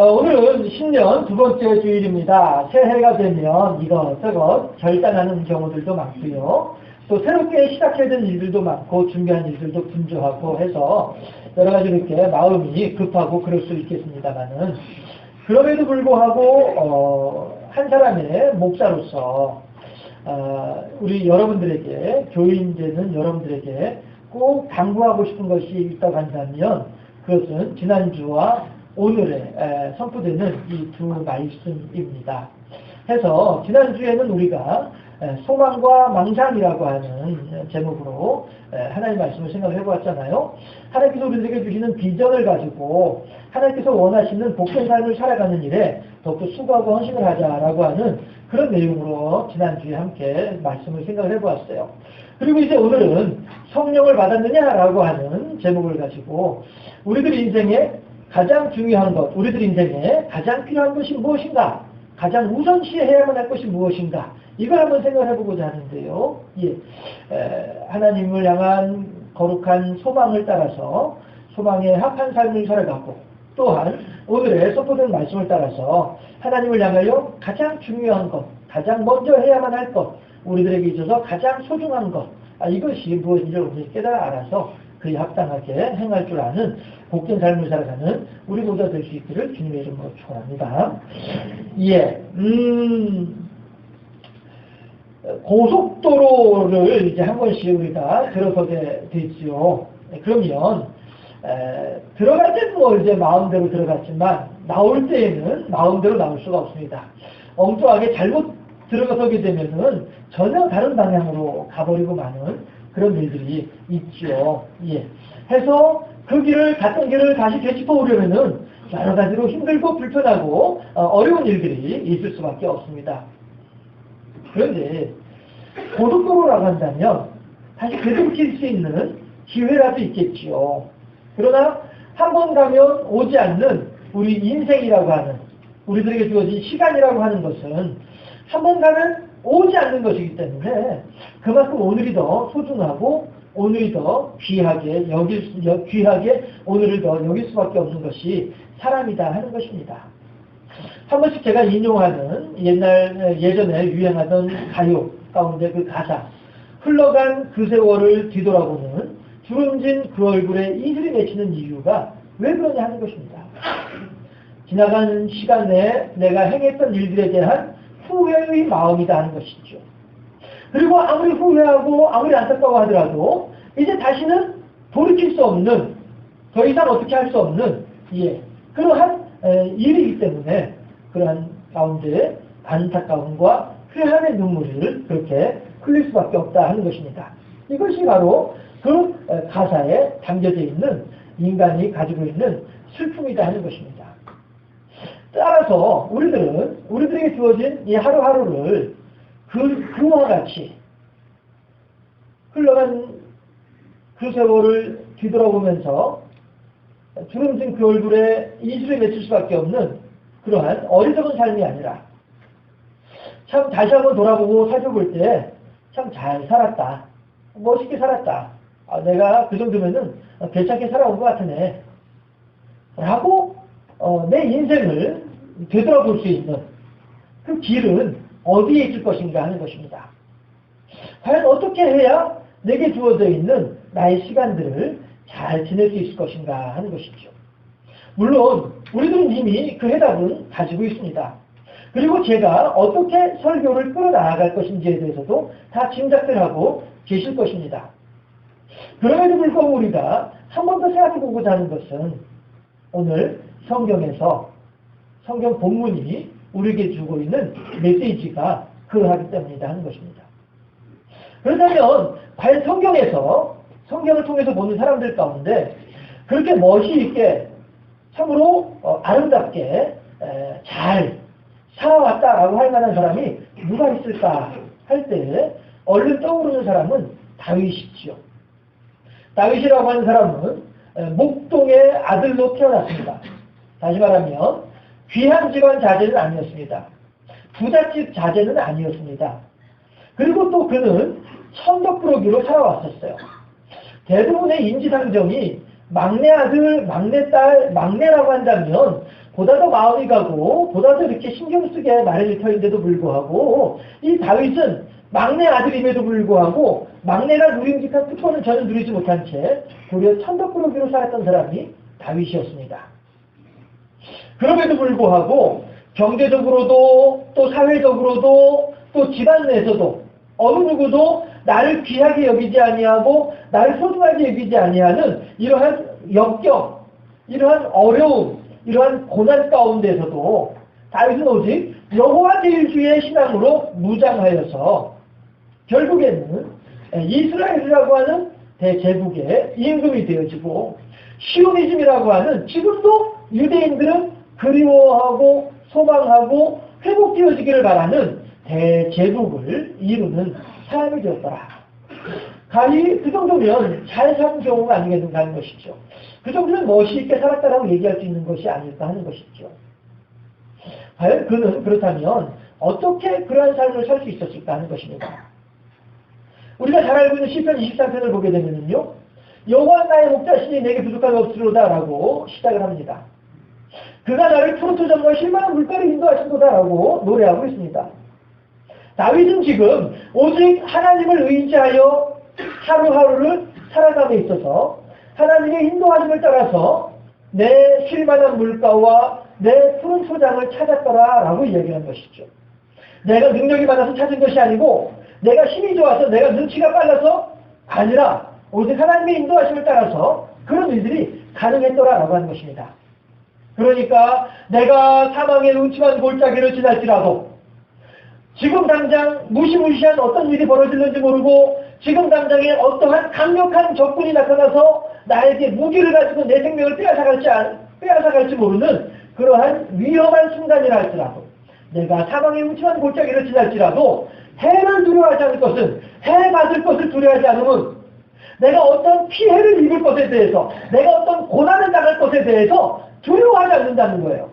어, 오늘은 신년 두 번째 주일입니다. 새해가 되면 이것저것 결단하는 경우들도 많고요. 또 새롭게 시작해야 되는 일들도 많고 준비한 일들도 분주하고 해서 여러 가지 이렇게 마음이 급하고 그럴 수 있겠습니다만은 그럼에도 불구하고 어, 한 사람의 목사로서 어, 우리 여러분들에게 교인 되는 여러분들에게 꼭 당부하고 싶은 것이 있다고 한다면 그것은 지난주와 오늘에 에, 선포되는 이 두 말씀입니다. 해서 지난주에는 우리가 에, 소망과 망상이라고 하는 제목으로 에, 하나님 말씀을 생각을 해보았잖아요. 하나님께서 우리들에게 주시는 비전을 가지고 하나님께서 원하시는 복된 삶을 살아가는 일에 더욱더 수고하고 헌신을 하자라고 하는 그런 내용으로 지난주에 함께 말씀을 생각을 해보았어요. 그리고 이제 오늘은 성령을 받았느냐라고 하는 제목을 가지고 우리들 인생에 가장 중요한 것, 우리들 인생에 가장 필요한 것이 무엇인가? 가장 우선시해야만 할 것이 무엇인가? 이걸 한번 생각을 해보고자 하는데요. 예, 에, 하나님을 향한 거룩한 소망을 따라서 소망에 합한 삶을 살아가고 또한 오늘의 선포된 말씀을 따라서 하나님을 향하여 가장 중요한 것, 가장 먼저 해야만 할 것, 우리들에게 있어서 가장 소중한 것, 아, 이것이 무엇인지 우리 깨달아 알아서 그에 합당하게 행할 줄 아는 복된 삶을 살아가는 우리 모두가 될 수 있기를 주님의 이름으로 축원합니다. 예, 음, 고속도로를 이제 한 번씩 우리가 들어서게 되지요. 그러면 에, 들어갈 때는 뭐 이제 마음대로 들어갔지만 나올 때에는 마음대로 나올 수가 없습니다. 엉뚱하게 잘못 들어서게 되면은 전혀 다른 방향으로 가버리고 마는 그런 일들이 있죠. 예. 해서 그 길을 갔던 길을 다시 되짚어 오려면은 여러 가지로 힘들고 불편하고 어, 려운 일들이 있을 수밖에 없습니다. 그런데 고속도로라고 한다면 다시 되돌릴 수 있는 기회라도 있겠지요. 그러나 한 번 가면 오지 않는 우리 인생이라고 하는 우리들에게 주어진 시간이라고 하는 것은 한 번 가면 오지 않는 것이기 때문에 그만큼 오늘이 더 소중하고 오늘이 더 귀하게 여길 수, 귀하게 오늘을 더 여길 수밖에 없는 것이 사람이다 하는 것입니다. 한 번씩 제가 인용하는 옛날 예전에 유행하던 가요 가운데 그 가사 흘러간 그 세월을 뒤돌아보는 주름진 그 얼굴에 이슬이 맺히는 이유가 왜 그러냐 하는 것입니다. 지나간 시간 내에 내가 행했던 일들에 대한 후회의 마음이다 하는 것이죠. 그리고 아무리 후회하고 아무리 안타까워 하더라도 이제 다시는 돌이킬 수 없는 더 이상 어떻게 할 수 없는 예 그러한 에, 일이기 때문에 그러한 가운데 안타까움과 회한의 눈물을 그렇게 흘릴 수밖에 없다 하는 것입니다. 이것이 바로 그 가사에 담겨져 있는 인간이 가지고 있는 슬픔이다 하는 것입니다. 따라서 우리들은 우리들에게 주어진 이 하루하루를 그, 그와 같이 흘러간 그 세월을 뒤돌아보면서 주름진 그 얼굴에 이슬을 맺힐 수밖에 없는 그러한 어리석은 삶이 아니라 참 다시 한번 돌아보고 살펴볼 때 참 잘 살았다. 멋있게 살았다. 아, 내가 그 정도면은 괜찮게 살아온 것 같으네. 라고 어, 내 인생을 되돌아볼 수 있는 그 길은 어디에 있을 것인가 하는 것입니다. 과연 어떻게 해야 내게 주어져 있는 나의 시간들을 잘 지낼 수 있을 것인가 하는 것이죠. 물론 우리들은 이미 그 해답은 가지고 있습니다. 그리고 제가 어떻게 설교를 끌어나갈 것인지에 대해서도 다 짐작들 하고 계실 것입니다. 그럼에도 불구하고 우리가 한 번 더 생각해 보고자 하는 것은 오늘 성경에서 성경 본문이 우리에게 주고 있는 메시지가 그러하기 때문이다 하는 것입니다. 그렇다면 과연 성경에서 성경을 통해서 보는 사람들 가운데 그렇게 멋이 있게 참으로 어, 아름답게 에, 잘 살아왔다라고 할 만한 사람이 누가 있을까 할 때 얼른 떠오르는 사람은 다윗이지요. 다윗이라고 하는 사람은 목동의 아들로 태어났습니다. 다시 말하면 귀한 집안 자제는 아니었습니다. 부잣집 자제는 아니었습니다. 그리고 또 그는 천덕부러기로 살아왔었어요. 대부분의 인지상정이 막내 아들, 막내 딸, 막내라고 한다면 보다 더 마음이 가고 보다 더 이렇게 신경 쓰게 말해질 터인데도 불구하고 이 다윗은 막내 아들임에도 불구하고 막내가 누림직한 특권은 전혀 누리지 못한 채 도리어 천덕꾸러기로 살았던 사람이 다윗이었습니다. 그럼에도 불구하고 경제적으로도 또 사회적으로도 또 집안 내에서도 어느 누구도 나를 귀하게 여기지 아니하고 나를 소중하게 여기지 아니하는 이러한 역경, 이러한 어려움, 이러한 고난 가운데서도 다윗은 오직 여호와 제일주의 신앙으로 무장하여서 결국에는 이스라엘이라고 하는 대제국의 임금이 되어지고 시오니즘이라고 하는 지금도 유대인들은 그리워하고 소망하고 회복되어지기를 바라는 대제국을 이루는 삶이 되었더라. 가히 그 정도면 잘 산 경우가 아니겠는가 하는 것이죠. 그 정도면 멋있게 살았다라고 얘기할 수 있는 것이 아닐까 하는 것이죠. 과연 그는 그렇다면 어떻게 그러한 삶을 살 수 있었을까 하는 것입니다. 우리가 잘 알고 있는 시편 23편을 보게 되면요. 여호와 나의 목자신이 내게 부족함이 없으로다라고 시작을 합니다. 그가 나를 푸르트 점과 실만한 물가로 인도하신도다라고 노래하고 있습니다. 다윗은 지금 오직 하나님을 의지하여 하루하루를 살아감에 있어서 하나님의 인도하심을 따라서 내 실만한 물가와 내 푸른 소장을 찾았더라 라고 이야기하는 것이죠. 내가 능력이 많아서 찾은 것이 아니고 내가 힘이 좋아서 내가 눈치가 빨라서 아니라 오직 하나님의 인도하심을 따라서 그런 일들이 가능했더라 라고 하는 것입니다. 그러니까 내가 사망의 음침한 골짜기를 지날지라도 지금 당장 무시무시한 어떤 일이 벌어질는지 모르고 지금 당장에 어떠한 강력한 적군이 나타나서 나에게 무기를 가지고 내 생명을 빼앗아갈지, 빼앗아갈지 모르는 그러한 위험한 순간이라 할지라도 내가 사망의 음침한 골짜기를 지날지라도 해를 두려워하지 않을 것은 해 받을 것을 두려워하지 않으면 내가 어떤 피해를 입을 것에 대해서 내가 어떤 고난을 당할 것에 대해서 두려워하지 않는다는 거예요.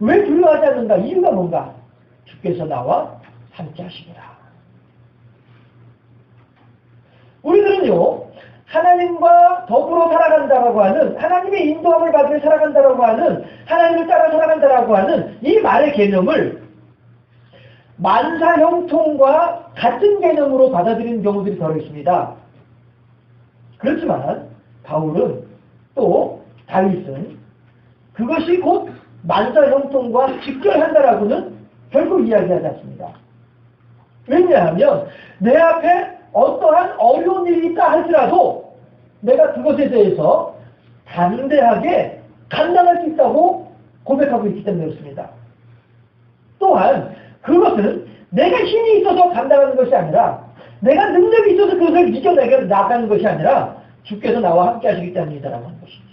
왜 두려워하지 않는가? 이유가 뭔가? 주께서 나와 함께 하시니라. 우리들은요, 하나님과 더불어 살아간다라고 하는, 하나님의 인도함을 받으며 살아간다라고 하는, 하나님을 따라 살아간다라고 하는 이 말의 개념을 만사 형통과 같은 개념으로 받아들이는 경우들이 더 있습니다. 그렇지만 바울은 또 다윗은 그것이 곧 만사 형통과 직결한다라고는 결국 이야기하지 않습니다. 왜냐하면 내 앞에 어떠한 어려운 일이 있다 할지라도 내가 그것에 대해서 담대하게 감당할 수 있다고 고백하고 있기 때문에 그렇습니다. 또한 그것은 내가 힘이 있어서 감당하는 것이 아니라 내가 능력이 있어서 그것을 이겨내게 나가는 것이 아니라 주께서 나와 함께 하시기 때문이다라고 하는 것이죠.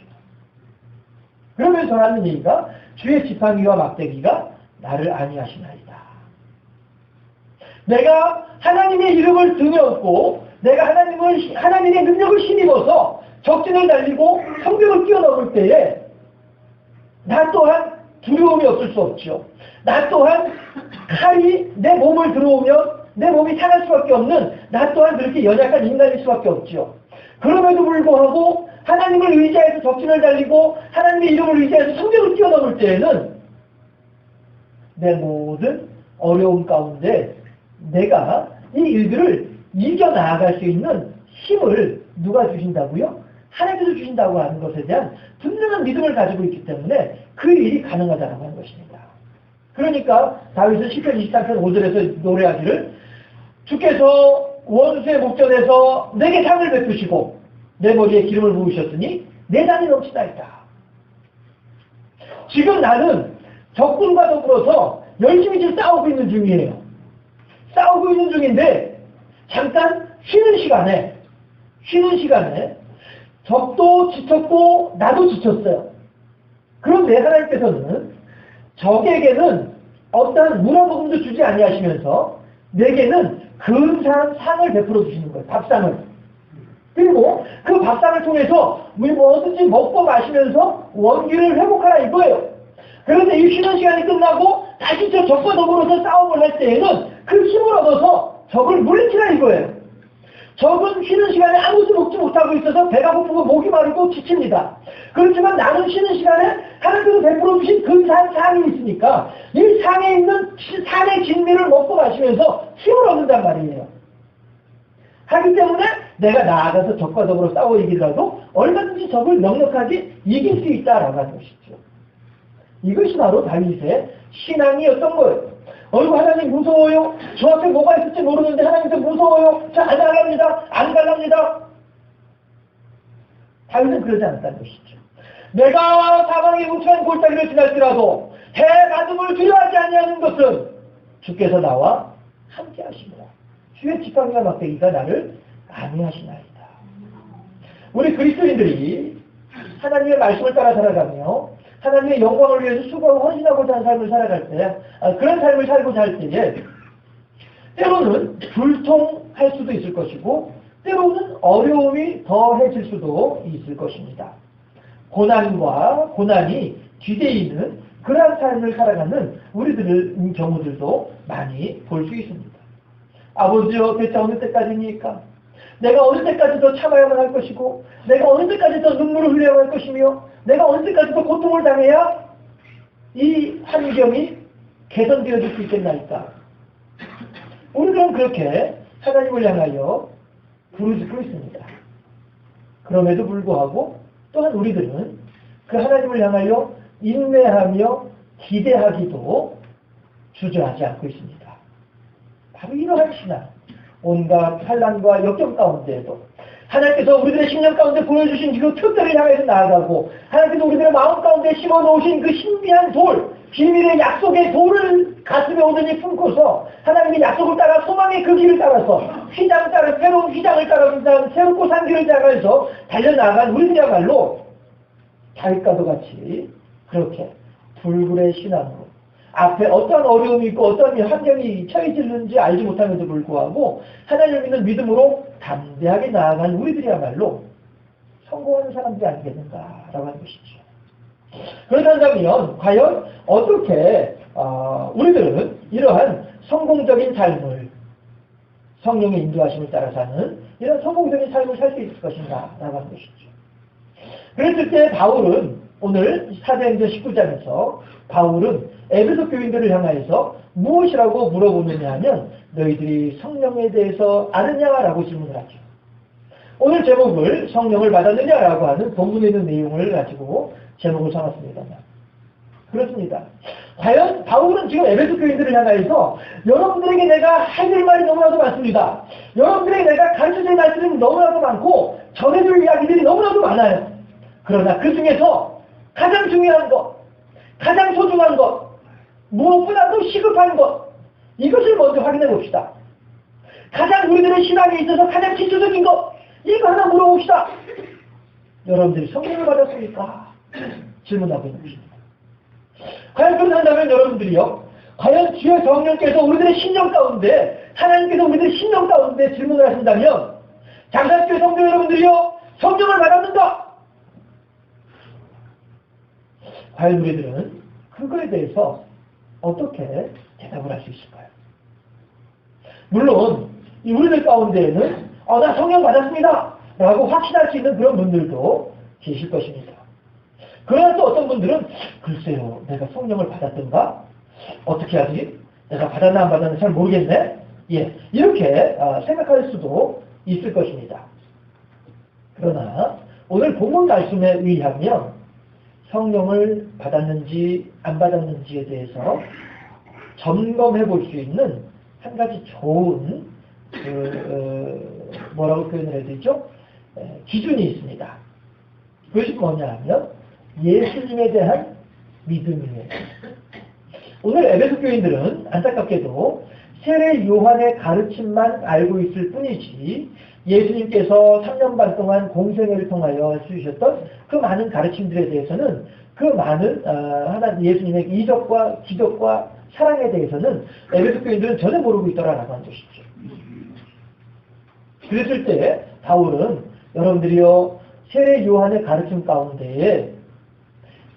그러면서 하는 얘기가 주의 지팡이와 막대기가 나를 아니하시나이다. 내가 하나님의 이름을 등에 업고 내가 하나님을 하나님의 능력을 힘입어서 적진을 달리고 성벽을 뛰어넘을 때에 나 또한 두려움이 없을 수 없죠. 나 또한 칼이 내 몸을 들어오면 내 몸이 상할 수밖에 없는 나 또한 그렇게 연약한 인간일 수밖에 없죠. 그럼에도 불구하고 하나님을 의지해서 적진을 달리고 하나님의 이름을 의지해서 성벽을 뛰어넘을 때에는 내 모든 어려움 가운데 내가 이 일들을 이겨나갈 수 있는 힘을 누가 주신다고요? 하나님께서 주신다고 하는 것에 대한 분명한 믿음을 가지고 있기 때문에 그 일이 가능하다고 하는 것입니다. 그러니까 다윗은 10편 23편 5절에서 노래하기를 주께서 원수의 목전에서 내게 상을 베푸시고 내 머리에 기름을 부으셨으니 내 잔이 넘치다있다. 지금 나는 적군과 더불어서 열심히 지금 싸우고 있는 중이에요. 싸우고 있는 중인데 잠깐 쉬는 시간에 쉬는 시간에 적도 지쳤고 나도 지쳤어요. 그런데 하나님께서는 적에게는 어떠한 문화복음도 주지 아니하시면서 내게는 근사한 상을 베풀어 주시는 거예요. 밥상을. 그리고 그 밥상을 통해서 뭐든지 먹고 마시면서 원기를 회복하라 이거예요. 그런데 이 쉬는 시간이 끝나고 다시 저 적과 더불어서 싸움을 할 때에는 그 힘을 얻어서 적을 물리치라 이거예요. 적은 쉬는 시간에 아무것도 먹지 못하고 있어서 배가 고프고 목이 마르고 지칩니다. 그렇지만 나는 쉬는 시간에 하나님께서 베풀어 주신 근사한 상이 있으니까 이 상에 있는 산의 진미를 먹고 마시면서 힘을 얻는단 말이에요. 하기 때문에 내가 나아가서 적과 적으로 싸워 이기더라도 얼마든지 적을 넉넉하게 이길 수 있다라고 하는 것이죠. 이것이 바로 다윗의 신앙이었던 거예요. 어이구 하나님 무서워요. 저 앞에 뭐가 있을지 모르는데 하나님께 무서워요. 저안 갈랍니다. 안 갈랍니다. 다윗은 그러지 않았다는 것이죠. 내가 사방에 우천 골짜기를 지날지라도 해 가슴을 두려워하지 아니하는 것은 주께서 나와 함께 하십니다. 주의 직방과 막대기가 나를 안위하시나이다. 우리 그리스도인들이 하나님의 말씀을 따라 살아가며 하나님의 영광을 위해서 수고하고 헌신하고자 하는 삶을 살아갈 때 아, 그런 삶을 살고자 할 때에 때로는 불통할 수도 있을 것이고 때로는 어려움이 더해질 수도 있을 것입니다. 고난과 고난이 뒤에 있는 그러한 삶을 살아가는 우리들의 경우들도 많이 볼 수 있습니다. 아버지여 대체 어느 때까지입니까? 내가 더 참아야만 할 것이고 내가 더 눈물을 흘려야 할 것이며 내가 더 고통을 당해야 이 환경이 개선되어질 수 있겠나이까? 우리들은 그렇게 하나님을 향하여 부르짖고 있습니다. 그럼에도 불구하고 또한 우리들은 그 하나님을 향하여 인내하며 기대하기도 주저하지 않고 있습니다. 바로 이러한 신앙, 온갖 환란과 역경 가운데에도 하나님께서 우리들의 심령 가운데 보여주신 그 특별을 향해서 나아가고 하나님께서 우리들의 마음 가운데 심어놓으신 그 신비한 돌, 비밀의 약속의 돌을 가슴에 오더니 품고서 하나님의 약속을 따라 소망의 그 길을 따라서 휘장 따라 새로운 휘장을 따라 새롭고 산 길을 따라서 달려나간 우리들이야말로 다윗과도 같이 그렇게 불굴의 신앙으로 앞에 어떤 어려움이 있고 어떤 환경이 처해지는지 알지 못함에도 불구하고 하나님을 믿는 믿음으로 담대하게 나아간 우리들이야말로 성공하는 사람들이 아니겠는가라고 하는 것이죠. 그렇다면 과연 어떻게 어, 우리들은 이러한 성공적인 삶을 성령의 인도하심을 따라 사는 이런 성공적인 삶을 살 수 있을 것인가 라고 하는 것이죠. 그랬을 때 바울은 오늘 사도행전 19장에서 바울은 에베소 교인들을 향하여서 무엇이라고 물어보느냐 하면 너희들이 성령에 대해서 아느냐라고 질문을 하죠. 오늘 제목을 성령을 받았느냐라고 하는 본문에 있는 내용을 가지고 제목을 정했습니다. 그렇습니다. 과연 바울은 지금 에베소 교인들을 향하여서 여러분들에게 내가 해줄 말이 너무나도 많습니다. 여러분들에게 내가 가르쳐줄 말씀이 너무나도 많고 전해줄 이야기들이 너무나도 많아요. 그러나 그 중에서 가장 중요한 것, 가장 소중한 것, 무엇보다도 시급한 것, 이것을 먼저 확인해 봅시다. 가장 우리들의 신앙에 있어서 가장 기초적인 것, 이거 하나 물어봅시다. 여러분들이 성령을 받았습니까? 질문하고 있는 것입니다. 과연 그렇다면 여러분들이요, 과연 주의 성령께서 우리들의 신령 가운데, 하나님께서 우리들의 신령 가운데 질문을 하신다면, 장사교회 성도 여러분들이요, 성령을 받았는가? 과연 우리들은 그거에 대해서 어떻게 대답을 할 수 있을까요? 물론 이 우리들 가운데에는 어, 나 성령 받았습니다 라고 확신할 수 있는 그런 분들도 계실 것입니다. 그러나 또 어떤 분들은 글쎄요 내가 성령을 받았던가? 어떻게 하지? 내가 받았나 안 받았나 잘 모르겠네? 예, 이렇게 아, 생각할 수도 있을 것입니다. 그러나 오늘 본문 말씀에 의하면 성령을 받았는지 안 받았는지에 대해서 점검해 볼 수 있는 한 가지 좋은 그, 어, 뭐라고 표현을 해야 되죠? 에, 기준이 있습니다. 그것이 뭐냐 하면 예수님에 대한 믿음이에요. 오늘 에베소 교인들은 안타깝게도 세례 요한의 가르침만 알고 있을 뿐이지 예수님께서 3년 반 동안 공생애를 통하여 주셨던 그 많은 가르침들에 대해서는 그 많은 어, 하나 예수님의 이적과 기적과 사랑에 대해서는 에베소 교인들은 전혀 모르고 있더라라고 하는 것이죠. 그랬을 때 바울은 여러분들이요 세례 요한의 가르침 가운데에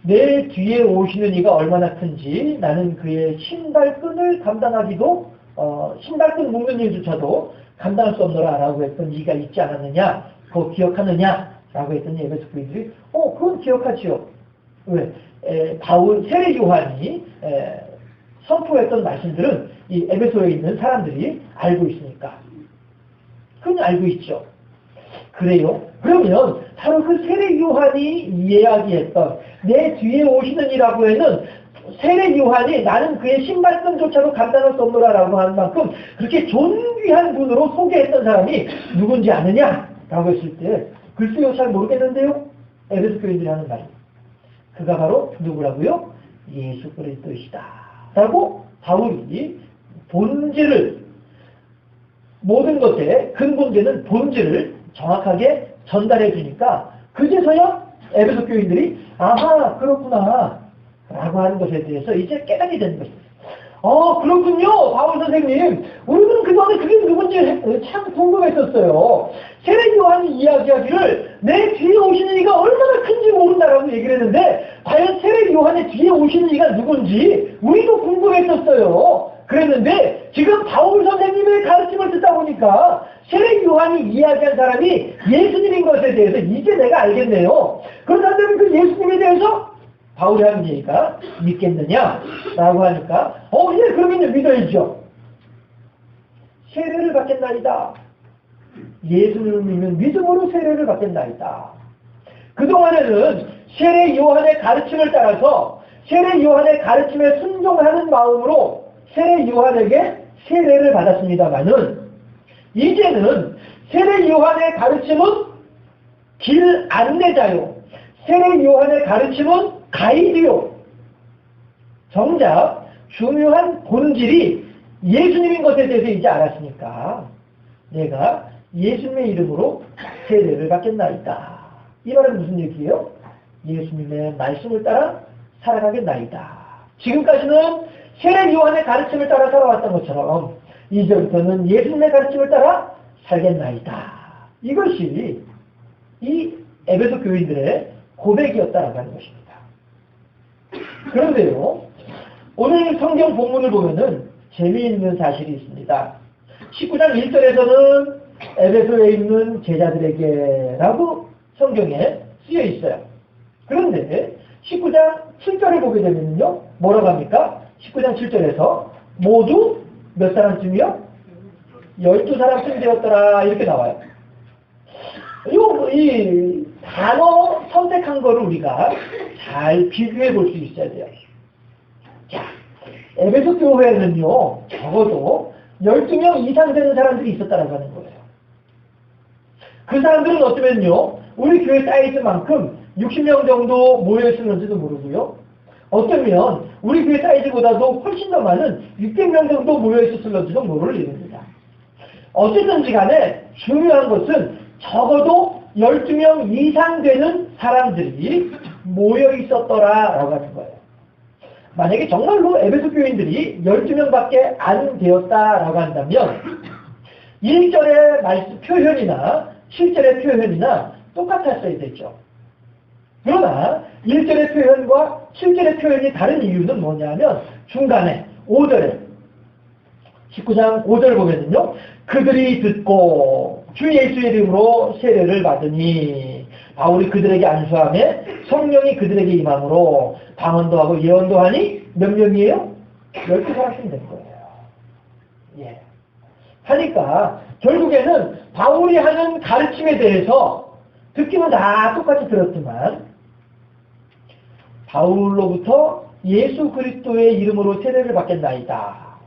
내 뒤에 오시는 이가 얼마나 큰지 나는 그의 신발끈을 감당하기도 어, 신발끈 묶는 일조차도 감당할 수 없노라라고 했던 이가 있지 않았느냐? 그거 기억하느냐? 라고 했더니 에베소 교인들이 어 그건 기억하지요. 왜? 에, 바울 세례 요한이 에, 선포했던 말씀들은 이 에베소에 있는 사람들이 알고 있으니까. 그건 알고 있죠. 그래요? 그러면 바로 그 세례 요한이 이야기했던 내 뒤에 오시는 이라고 해는 세례 요한이 나는 그의 신발끈조차도 감당할 수 없노라라고 하는 만큼 그렇게 존귀한 분으로 소개했던 사람이 누군지 아느냐? 라고 했을 때 글쎄요 잘 모르겠는데요? 에베소 교인들이 하는 말이 그가 바로 누구라고요? 예수 그리스도이시다. 라고 바울이 본질을 모든 것의 근본되는 본질을 정확하게 전달해 주니까 그제서야 에베소 교인들이 아하 그렇구나 라고 하는 것에 대해서 이제 깨닫게 되는 것입니다. 어 그렇군요 바울 선생님 우리는 그동안에 그게 누군지 참 궁금했었어요. 세례 요한이 이야기하기를 내 뒤에 오시는 이가 얼마나 큰지 모른다라고 얘기를 했는데 과연 세례 요한의 뒤에 오시는 이가 누군지 우리도 궁금했었어요. 그랬는데 지금 바울 선생님의 가르침을 듣다 보니까 세례 요한이 이야기한 사람이 예수님인 것에 대해서 이제 내가 알겠네요. 그렇다면 그 예수님에 대해서 바울이 하는 얘기가 믿겠느냐? 라고 하니까 어, 예, 이제 믿어야죠. 세례를 받겠나이다. 예수님을 믿는 믿음으로 세례를 받겠나이다. 그동안에는 세례 요한의 가르침을 따라서 세례 요한의 가르침에 순종하는 마음으로 세례 요한에게 세례를 받았습니다만은 이제는 세례 요한의 가르침은 길 안내자요. 세례 요한의 가르침은 가이드요. 정작 중요한 본질이 예수님인 것에 대해서 이제 알았으니까 내가 예수님의 이름으로 세례를 받겠나이다. 이 말은 무슨 얘기예요? 예수님의 말씀을 따라 살아가겠나이다. 지금까지는 세례 요한의 가르침을 따라 살아왔던 것처럼 이제부터는 예수님의 가르침을 따라 살겠나이다. 이것이 이 에베소 교인들의 고백이었다라고 하는 것입니다. 그런데요, 오늘 성경 본문을 보면은 재미있는 사실이 있습니다. 19장 1절에서는 에베소에 있는 제자들에게라고 성경에 쓰여 있어요. 그런데 19장 7절을 보게 되면요, 뭐라고 합니까? 19장 7절에서 모두 몇 사람쯤이요? 12사람쯤 되었더라 이렇게 나와요. 요, 이 단어 선택한 거를 우리가 잘 비교해 볼 수 있어야 돼요. 자, 에베소 교회는요, 적어도 12명 이상 되는 사람들이 있었다라고 하는 거예요. 그 사람들은 어쩌면요, 우리 교회 사이즈만큼 60명 정도 모여있었는지도 모르고요. 어쩌면 우리 교회 사이즈보다도 훨씬 더 많은 600명 정도 모여있었을지도 모를 일입니다. 어쨌든지 간에 중요한 것은 적어도 12명 이상 되는 사람들이 모여 있었더라 라고 하는 거예요. 만약에 정말로 에베소 교인들이 12명밖에 안 되었다라고 한다면 1절의 말씀 표현이나 7절의 표현이나 똑같았어야 되죠. 그러나 1절의 표현과 7절의 표현이 다른 이유는 뭐냐면 중간에 5절에 19장 5절 보면은요. 그들이 듣고 주 예수의 이름으로 세례를 받으니 바울이 그들에게 안수함에 성령이 그들에게 임함으로 방언도 하고 예언도 하니 몇 명이에요? 12사람씩 된 거예요. 예. 하니까 결국에는 바울이 하는 가르침에 대해서 듣기는 다 똑같이 들었지만 바울로부터 예수 그리스도의 이름으로 세례를 받겠나이다.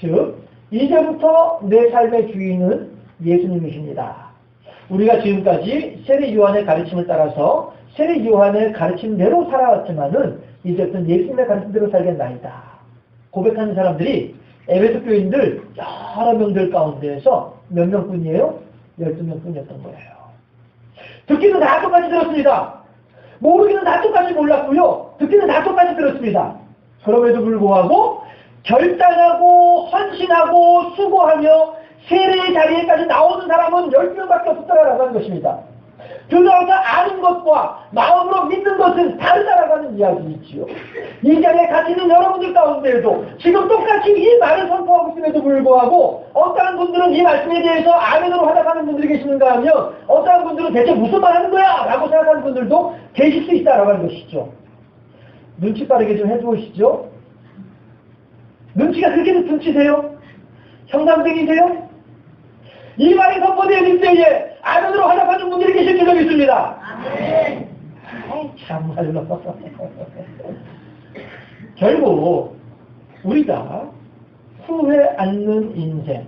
즉 이제부터 내 삶의 주인은 예수님이십니다. 우리가 지금까지 세례 요한의 가르침을 따라서 세례 요한의 가르침대로 살아왔지만은 이제부터 예수님의 가르침대로 살겠나이다. 고백하는 사람들이 에베소 교인들 여러 명들 가운데에서 몇 명뿐이에요? 12명뿐이었던 거예요. 듣기는 다 똑같이 들었습니다. 모르기는 다 똑같이 몰랐고요. 듣기는 다 똑같이 들었습니다. 그럼에도 불구하고 결단하고 헌신하고 수고하며 세례의 자리에까지 나오는 사람은 10명밖에 없었다라고 하는 것입니다. 들어서 아는 것과 마음으로 믿는 것은 다르다라는 이야기이지요. 이 자리에 같이 있는 여러분들 가운데에도 지금 똑같이 이 말을 선포하고 있음에도 불구하고 어떠한 분들은 이 말씀에 대해서 아멘으로 화답하는 분들이 계시는가 하면 어떠한 분들은 대체 무슨 말 하는 거야? 라고 생각하는 분들도 계실 수 있다라고 하는 것이죠. 눈치 빠르게 좀 해보시죠. 눈치가 그렇게 눈치세요? 형담생이세요? 이 말이 선포되어질 때에 아멘으로 화답하는 분들이 계실 줄로 믿습니다. 아이, 참말로. 결국 우리가 후회 않는 인생,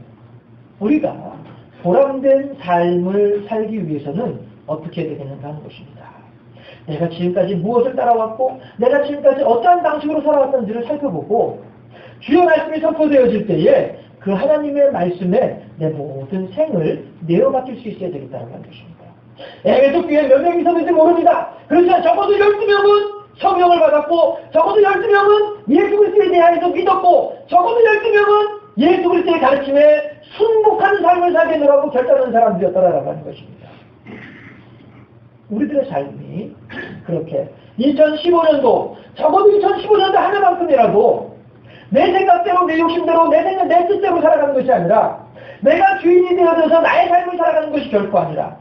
우리가 보람된 삶을 살기 위해서는 어떻게 되겠는가 하는 것입니다. 내가 지금까지 무엇을 따라왔고 내가 지금까지 어떠한 방식으로 살아왔는지를 살펴보고 주요 말씀이 선포되어질 때에 그 하나님의 말씀에 내 모든 생을 내어 맡길 수 있어야 되겠다는 것입니다. 에베소 교회 몇 명이 있었는지 모릅니다. 그렇지만 적어도 12명은 성령을 받았고 적어도 12명은 예수 그리스도에 대하여서 믿었고 적어도 12명은 예수 그리스도의 가르침에 순복하는 삶을 살겠노라고 결단한 사람들이었다라고 하는 것입니다. 우리들의 삶이 그렇게 2015년도 적어도 2015년도 하나만큼이라도 내 생각대로 내 욕심대로 내 생각 내 뜻대로 살아가는 것이 아니라 내가 주인이 되어져서 나의 삶을 살아가는 것이 결코 아니라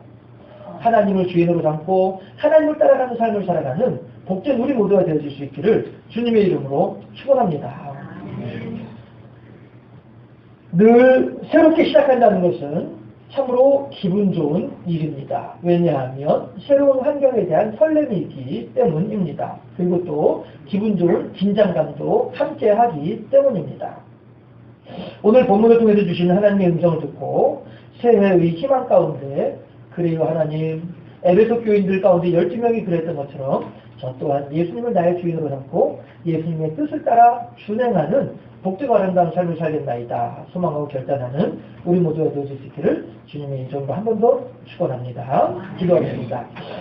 하나님을 주인으로 삼고 하나님을 따라가는 삶을 살아가는 복된 우리 모두가 되어질 수 있기를 주님의 이름으로 축원합니다. 늘 새롭게 시작한다는 것은 참으로 기분 좋은 일입니다. 왜냐하면 새로운 환경에 대한 설렘이 있기 때문입니다. 그리고 또 기분 좋은 긴장감도 함께 하기 때문입니다. 오늘 본문을 통해서 주시는 하나님의 음성을 듣고 새해의 희망 가운데 그래요 하나님 에베소 교인들 가운데 12명이 그랬던 것처럼 저 또한 예수님을 나의 주인으로 삼고 예수님의 뜻을 따라 준행하는 복되고 아름다운 삶을 살겠나이다. 소망하고 결단하는 우리 수 있기를 주님의 이름으로 한 번 더 축원합니다. 기도하겠습니다.